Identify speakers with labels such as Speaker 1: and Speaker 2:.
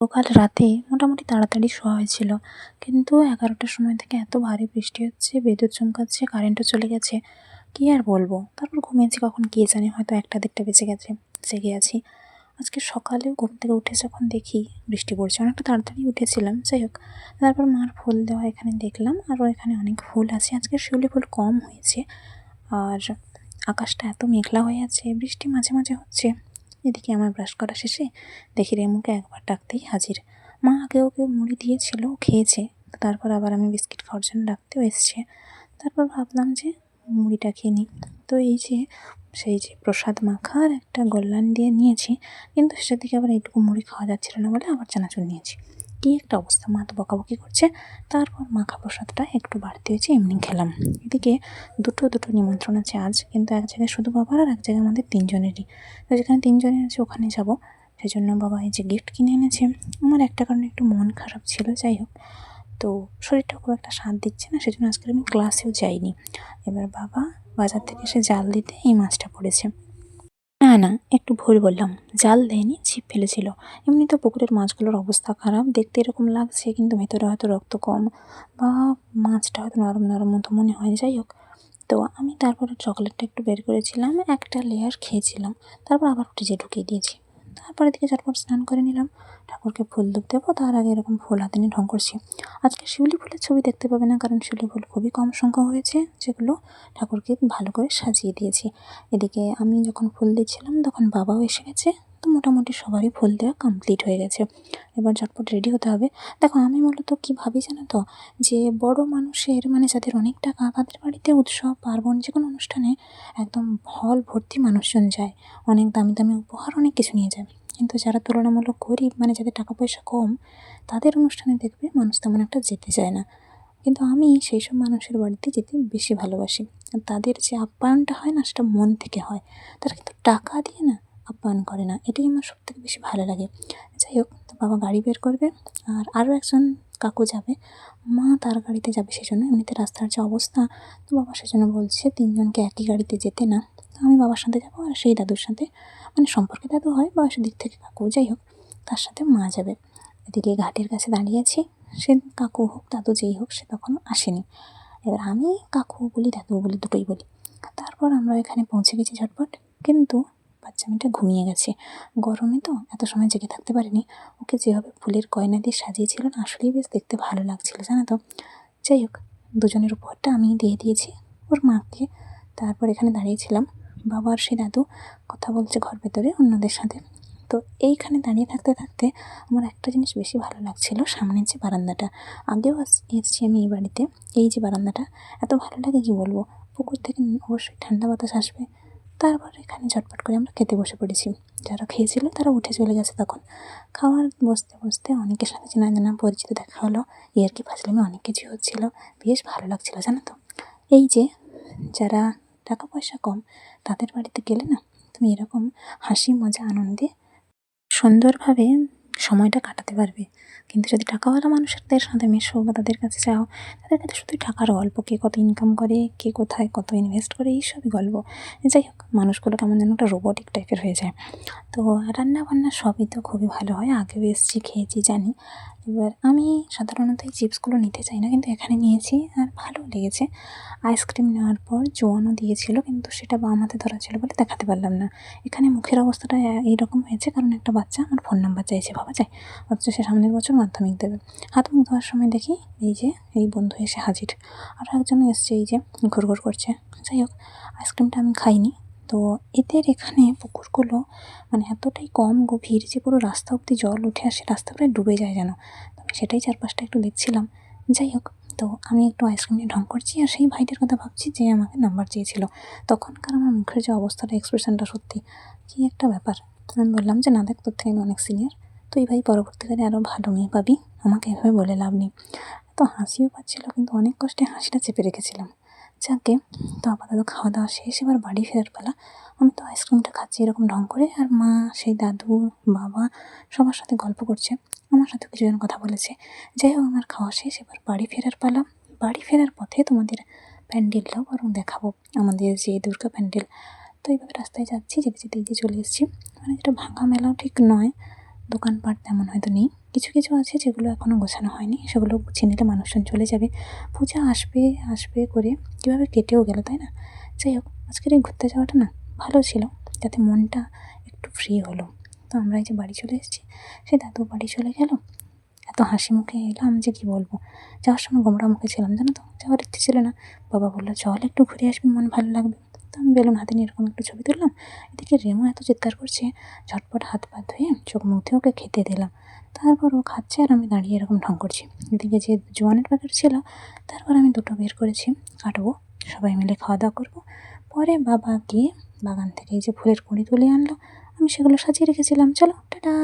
Speaker 1: গতকাল রাতে মোটামুটি তাড়াতাড়ি শোয়া হয়েছিল। কিন্তু এগারোটার সময় থেকে এত ভারী বৃষ্টি হচ্ছে, বিদ্যুৎ চমকাচ্ছে, কারেন্টও চলে গেছে। কী আর বলব? তারপর ঘুমিয়েছি কখন কে জানে, হয়তো একটা দেড়টা বেঁচে গেছে, জেগে আছি। আজকে সকালেও ঘুম থেকে উঠে যখন দেখি বৃষ্টি পড়ছে, অনেকটা তাড়াতাড়ি উঠেছিলাম, যাই হোক। তারপর মার ফুল দেওয়া এখানে দেখলাম, আরও এখানে অনেক ফুল আছে। আজকে শিউলি ফুল কম হয়েছে, আর আকাশটা এত মেঘলা হয়ে আছে, বৃষ্টি মাঝে মাঝে হচ্ছে। এদিকে আমার ব্রাশ করা শেষে দেখি রেমুকে একবার ডাকতেই হাজির। মা আগে ওকে মুড়ি দিয়েছিল খেয়েছে। তারপর আবার আমি বিস্কিট খাওয়ার জন্য ডাকতেও এসছে। তারপর ভাবলাম যে মুড়িটা খেয়ে নিই। তো এই যে, সেই যে প্রসাদ মাখা আর একটা গোল্লান দিয়ে নিয়েছি, কিন্তু সেটা থেকে আবার এইটুকু মুড়ি খাওয়া যাচ্ছিল না বলে আবার চানাচুর নিয়েছি। কী একটা অবস্থা, মা তো বকাবকি করছে। তারপর মাখা প্রসাদটা একটু বাড়তি হয়েছে, এমনি খেলাম। এদিকে দুটো দুটো নিমন্ত্রণ আছে আজ, কিন্তু এক জায়গায় শুধু বাবার আর এক জায়গায় আমাদের তিনজনেরই। তো যেখানে তিনজনের আছে, ওখানে যাব। সেই জন্য বাবা এই যে গিফট কিনে এনেছে, আমার একটা কারণে একটু মন খারাপ ছিল, যাই হোক। তো শরীরটা খুব একটা সাথ দিচ্ছে না, সেজন্য আজকে আমি ক্লাসেও যাইনি। এবার বাবা বাজার থেকে এসে জাল দিতে এই মাছটা পড়েছে। না না একটু ভুল বললাম। জাল দেয়নি, ছিপ ফেলেছিল। এমনি তো পুকুরের মাছগুলোর অবস্থা খারাপ। দেখতে এরকম লাগছে, কিন্তু ভেতরে হয়তো রক্ত কম বা মাছটা হয়তো নরম নরম মতো মনে হয়। যাই হোক, তো আমি তারপরে চকলেটটা একটু বের করেছিলাম, একটা লেয়ার খেয়েছিলাম। তারপর আবার ফ্রিজে ঢুকিয়ে দিয়েছি। তারপরে দিকে ঝটপট স্নান করে নিলাম। ঠাকুরকে ফুল দুপ দেবো, তার আগে এরকম ফুল হাতে নিয়ে ঢং করছি। আজকে শিউলি ফুলের ছবি দেখতে পাবে না, কারণ শিউলি ফুল খুবই কম সংখ্যা হয়েছে, যেগুলো ঠাকুরকে ভালো করে সাজিয়ে দিয়েছি। এদিকে আমি যখন ফুল দিচ্ছিলাম, তখন বাবাও এসে গেছে, তো মোটামুটি সবারই ফুল দেওয়া কমপ্লিট হয়ে গেছে। এবার ঝটপট রেডি হতে হবে। দেখো, আমি মূলত কী ভাবি জানো তো? যে বড় মানুষের মানে যাদের অনেক টাকা, তাদের বাড়িতে উৎসব, পার্বণ যে কোনো অনুষ্ঠানে একদম হল ভর্তি মানুষজন যায়। অনেক দামি দামি উপহার, অনেক কিছু নিয়ে যায়। কিন্তু যারা তুলনামূলক গরিব মানে যাদের টাকা পয়সা কম, তাদের অনুষ্ঠানে দেখবে মানুষ তেমন একটা যেতে চায় না। কিন্তু আমি সেই সব মানুষের বাড়িতে যেতে বেশি ভালোবাসি। তাদের যে আপ্যায়নটা হয় না, সেটা মন থেকে হয়। তারা কিন্তু টাকা দিয়ে না আপ্যায়ন করে না। এটাই আমার সবথেকে বেশি ভালো লাগে। যাই হোক, তো বাবা গাড়ি বের করবে, আর আরও একজন কাকু যাবে। মা তার গাড়িতে যাবে সেই জন্য এমনিতে রাস্তার যে অবস্থা, তো বাবা সেজন্য বলছে, তিনজনকে একই গাড়িতে যেতে না। আমি বাবার সাথে যাব আর সেই দাদুর সাথে। মানে সম্পর্কে দাদু হয়, বয়সের দিক থেকে কাকু, যাই হোক, তার সাথে মা যাবে। এদিকে ঘাটের কাছে দাঁড়িয়ে আছি। সে কাকু হোক, দাদু যেই হোক, সে তখনও আসেনি। এবার আমি কাকু বলি দাদু বলি, দুটোই বলি। তারপর আমরা এখানে পৌঁছে গেছি ঝটপট। কিন্তু বাচ্চা মেয়েটা ঘুমিয়ে গেছে। গরমে তো এত সময় জেগে থাকতে পারিনি। ওকে যেভাবে ফুলের গয়না দিয়ে সাজিয়েছিল না, আসলেই বেশ দেখতে ভালো লাগছিল, জানো তো। যাই হোক, দুজনের উপহারটা আমি দিয়ে দিয়েছি, ওর মাকে। তারপর এখানে দাঁড়িয়েছিলাম। বাবার সে দাদু কথা বলছে ঘর ভেতরে অন্যদের সাথে। তো এইখানে দাঁড়িয়ে থাকতে থাকতে আমার একটা জিনিস বেশি ভালো লাগছিল সামনের যে বারান্দাটা। আগেও এসেছি আমি এই বাড়িতে। এই যে বারান্দাটা, এত ভালো লাগে কি বলব? পুকুর থেকে অবশ্যই ঠান্ডা বাতাস আসবে। তারপর এখানে ঝটপট করে আমরা খেতে বসে পড়েছি। যারা খেয়েছিল তারা উঠে চলে গেছে তখন। খাওয়ার বসতে বসতে অনেকের সাথে চেনা জানা পরিচিত দেখা হলো। ইয়ার কি ফাজলামি অনেক কিছু হচ্ছিল। বেশ ভালো লাগছিল, জানো তো? এই যে যারা টাকা পয়সা কম, তাদের বাড়িতে গেলে না তুমি এরকম হাসি, মজা, আনন্দে সুন্দরভাবে সময়টা কাটাতে পারবে। কিন্তু যদি টাকাওয়ালা মানুষদের সাথে মেশো বা তাদের কাছে যাও, তাদের কাছে শুধু টাকার গল্প, কে কত ইনকাম করে, কে কোথায় কত ইনভেস্ট করে, এইসবই গল্প। যাই হোক, মানুষগুলো কেমন যেন একটা রোবটিক টাইপের হয়ে যায়। তো রান্না বান্না সবই তো খুবই ভালো হয়, আগেও এসেছি, খেয়েছি, জানি। এবার আমি সাধারণত এই চিপসগুলো নিতে চাই না, কিন্তু এখানে নিয়েছি আর ভালো লেগেছে। আইসক্রিম নেওয়ার পর জোয়ানও দিয়েছিল, কিন্তু সেটা বাম হাতে ধরা ছিল বলে দেখাতে পারলাম না। এখানে মুখের অবস্থাটা এইরকম হয়েছে, কারণ একটা বাচ্চা আমার ফোন নাম্বার চাইছে ভাবা যায় অথচ সে সামনের বছর মাধ্যমিক দেবে। হাত মুখ ধোয়ার সময় দেখি এই যে, এই বন্ধু এসে হাজির। আর একজন এসছে, এই যে ঘুরঘুর করছে। যাই হোক, আইসক্রিমটা আমি খাইনি। তো এদের এখানে পুকুরগুলো মানে এতটাই কম গভীর যে পুরো রাস্তা অব্দি জল উঠে আসে, রাস্তা প্রায় ডুবে যায় যেন। তো আমি সেটাই চারপাশটা একটু দেখছিলাম। যাই হোক, তো আমি একটু আইসক্রিম নিয়ে ঢং করছি আর সেই ভাইটির কথা ভাবছি যে আমাকে নাম্বার চেয়েছিল। তখনকার আমার মুখের যে অবস্থাটা এক্সপ্রেশনটা সত্যি কী একটা ব্যাপার। আমি বললাম যে, না দেখ, তোর থেকে আমি অনেক সিনিয়র তো এই ভাই পরবর্তীকালে আরও ভালো মেয়ে পাবি। আমাকে এভাবে বলে লাভ নেই। তো হাসিও পাচ্ছিল, কিন্তু অনেক কষ্টে হাসিটা চেপে রেখেছিলাম। যাকে, তো আপাতত খাওয়া দাওয়া শেষ, এবার বাড়ি ফেরার পালা। আমি তো আইসক্রিমটা খাচ্ছি এরকম ঢং করে, আর মা, সেই দাদু, বাবা সবার সাথে গল্প করছে। আমার সাথে কিছুজন কথা বলেছে। যাই হোক, আমার খাওয়া শেষ, এবার বাড়ি ফেরার পালা। বাড়ি ফেরার পথে তোমাদের প্যান্ডেলটাও বরং দেখাবো, আমাদের যে দুর্গা প্যান্ডেল। তো এইভাবে রাস্তায় যাচ্ছি যেতে যেতে এই যে চলে এসেছি। মানে যেটা ভাঙা মেলাও ঠিক নয়, দোকানপাট তেমন হয়তো নেই। কিছু কিছু আছে যেগুলো এখনও গোছানো হয়নি। সেগুলো গুছিয়ে নিলে মানুষজন চলে যাবে। পূজা আসবে আসবে করে কীভাবে কেটেও গেল, তাই না? যাই হোক, আজকের এই ঘুরতে যাওয়াটা না ভালো ছিল, যাতে মনটা একটু ফ্রি হলো। তো আমরা এই যে বাড়ি চলে এসেছি সে দাদু বাড়ি চলে গেল। এত হাসি মুখে এলাম যে কী বলব? যাওয়ার সময় গোমরা মুখে ছিলাম, জানো তো? যাওয়ার ইচ্ছে ছিল না। বাবা বলল, চল একটু ঘুরে আসবি, মন ভালো লাগবে। তো আমি বেলুন হাতে নিয়ে এরকম একটু ছবি তুললাম। এদিকে রেমো এত চিৎকার করছে, ঝটপট হাত পা ধুয়ে চোখ মুখ ওকে খেতে দিলাম। তারপর ও খাচ্ছে আর আমি দাঁড়িয়ে এরকম ঢং করছি। এদিকে যে জোয়ানের প্যাকেট ছিল, তারপর আমি দুটো বের করেছি, কাটবো, সবাই মিলে খাওয়া দাওয়া করব। পরে বাবা গিয়ে বাগান থেকে এই যে ফুলের কুঁড়ি তুলে আনলো, আমি সেগুলো সাজিয়ে রেখেছিলাম। চলো, টাটা!